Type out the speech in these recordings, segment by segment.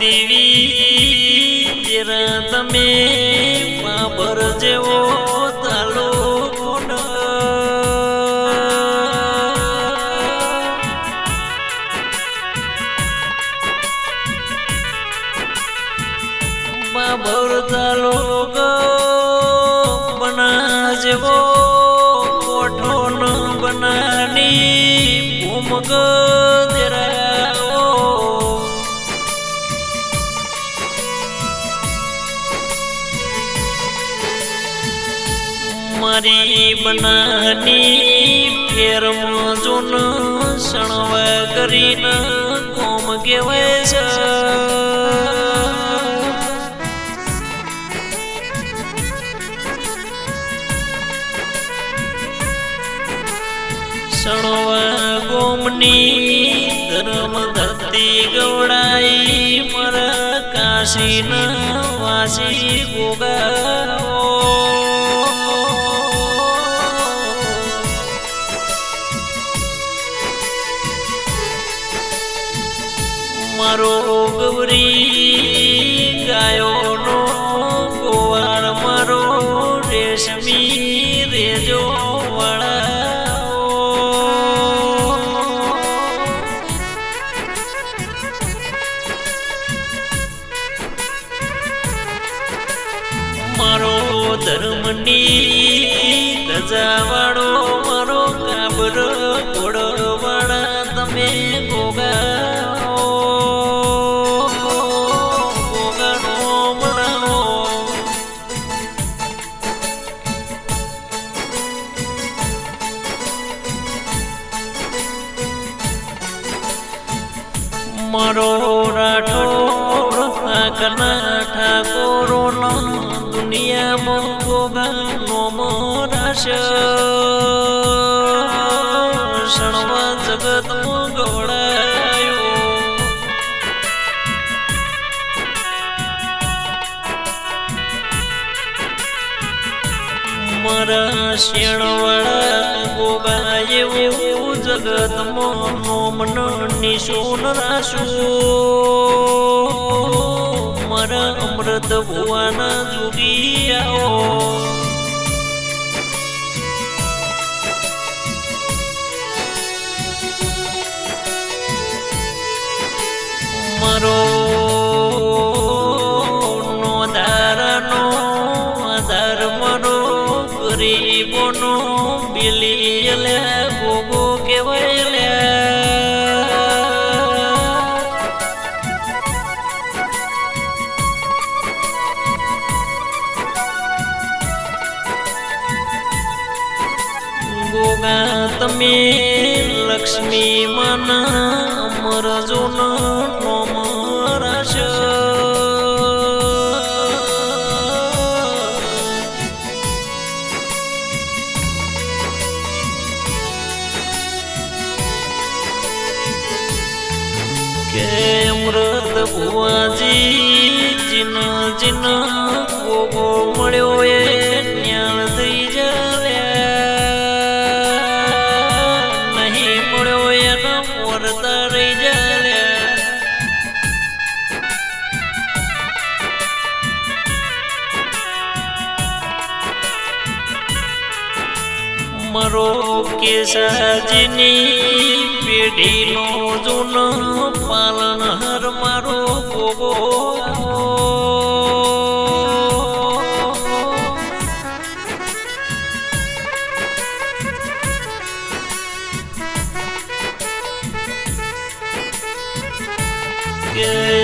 દેવી જરા તમે બાબર જેવો તાલો બાબર તાલો બના જેવો કોઠો ન બનાની ભૂમગ. મારી બનાની ફેરમાં જોન સણવ કરીને કોમ કહેવાય છે. ગોમની ધર્મ ધરતી ગવડાઈ મર કાશી ન વાસી ગોગાઓ શણવા ગોળાયો મારા શેણવાળા ગોગા એવું જગતમાં નોમન નિશોન રાશું. મારા અમૃત ભુવાના જુગી આવો બિલી લે ગોગો કહેવાય લે. ગોગા તમે લક્ષ્મી માના અમર જોન કેસાજીની પેઢીનો જૂનો પાલનહર મારો ગોગો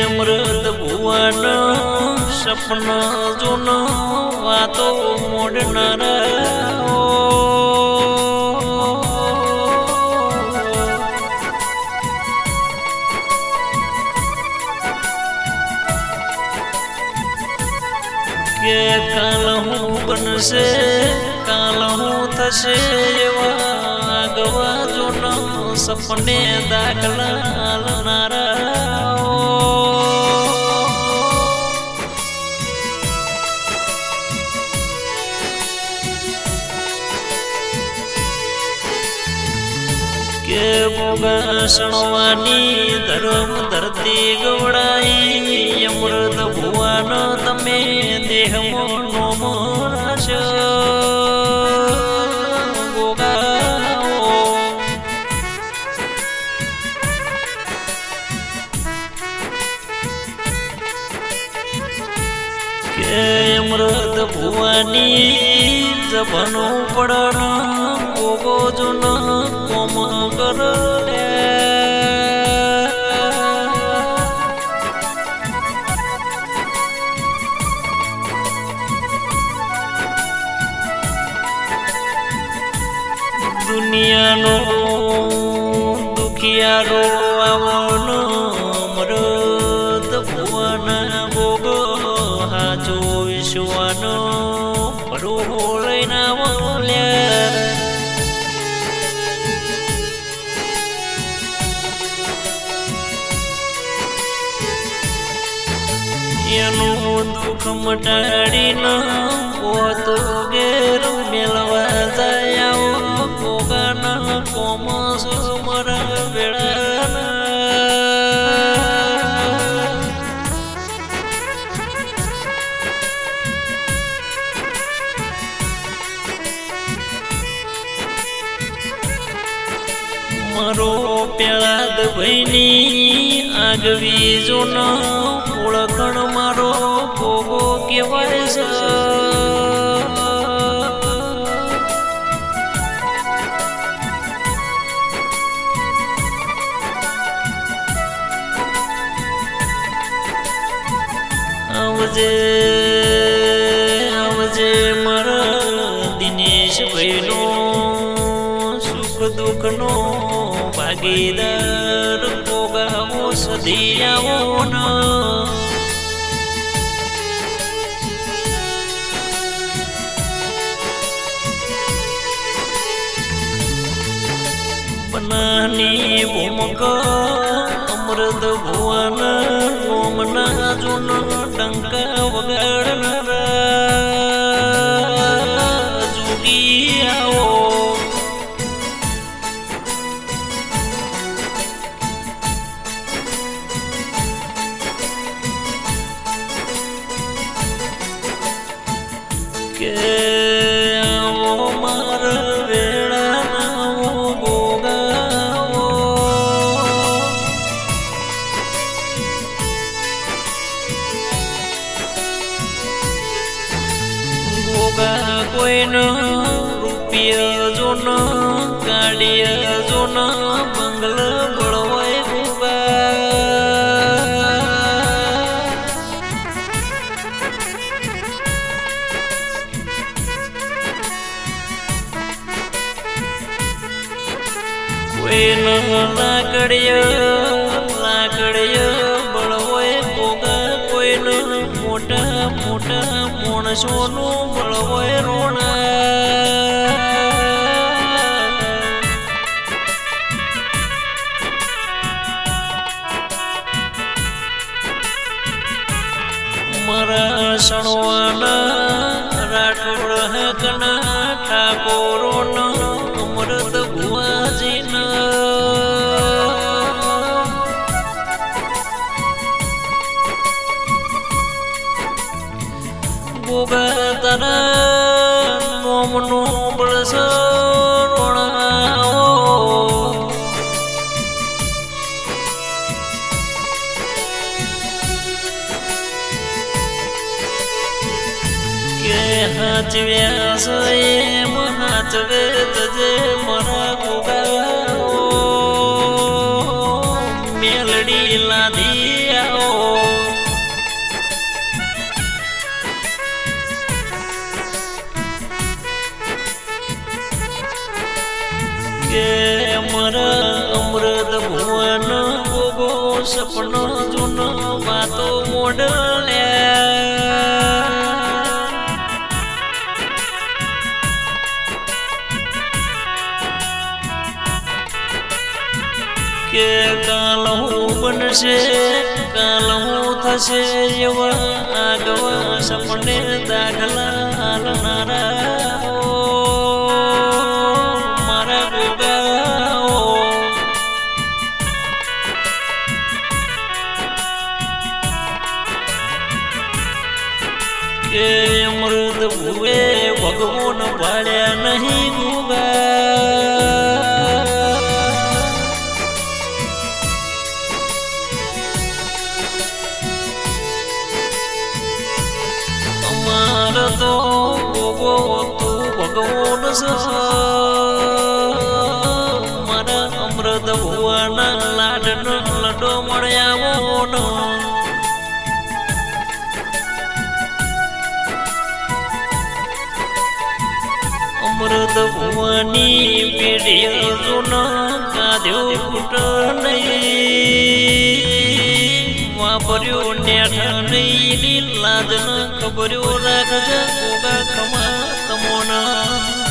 અમૃત ભુવન સપના જૂનો વાતો મોડનારા થશે કાલ હું થશે એવા ગવા જૂનો સપને દાખલા લનારા કે ભોગસણવાની ધર્મ ધરતી ગવડાઈ, અમૃત ભુવાનો તમે દેહ મોનો મોરા અમૃત ભુવાની જપનું પડણ કોગો જુન કોમ કર. વિશ્વાનો પડો લઈને આવલ્યા એનું દુઃખ મટાડીને પોતો ઘેર મેળવા જાય ભોગાના કોમસ ભાઈની આગવી જોન ઓળખણ મારો ભોગો કહેવાય છે. આવજે આવજે મારા દિનેશ ભાઈનો સુખ દુઃખનો સદી આવો ના બનાની ભૂમક અમૃત ભુવન નોમના જૂન ટંકા વગાડનારા કોઈનો લાકડીય લાકડીય બળવોય ભોગા. કોઈનો મોટા મોટા માણસોનું બળવોય રોણા. ગોગા તને નોમનો બળસ રોણાઓ કે હાચવ્યા છે સપનો જૂનો વાતો મોડલ્યા કે કાલ હું બનશે, કાલ હું થશે એવા આગવા સપને દાખલા હાલનારા તું ભગવાન મારા અમૃત ભુવાના લાડનો લડો મળ્યા મોનો અમૃત ભુવાની પેઢી જૂના કાધ્યો ફૂટ નહીં વાપર્યો નેઠ નહીં લાજ ન ખબર્યો રાખજે ગોગા ખમા કમોના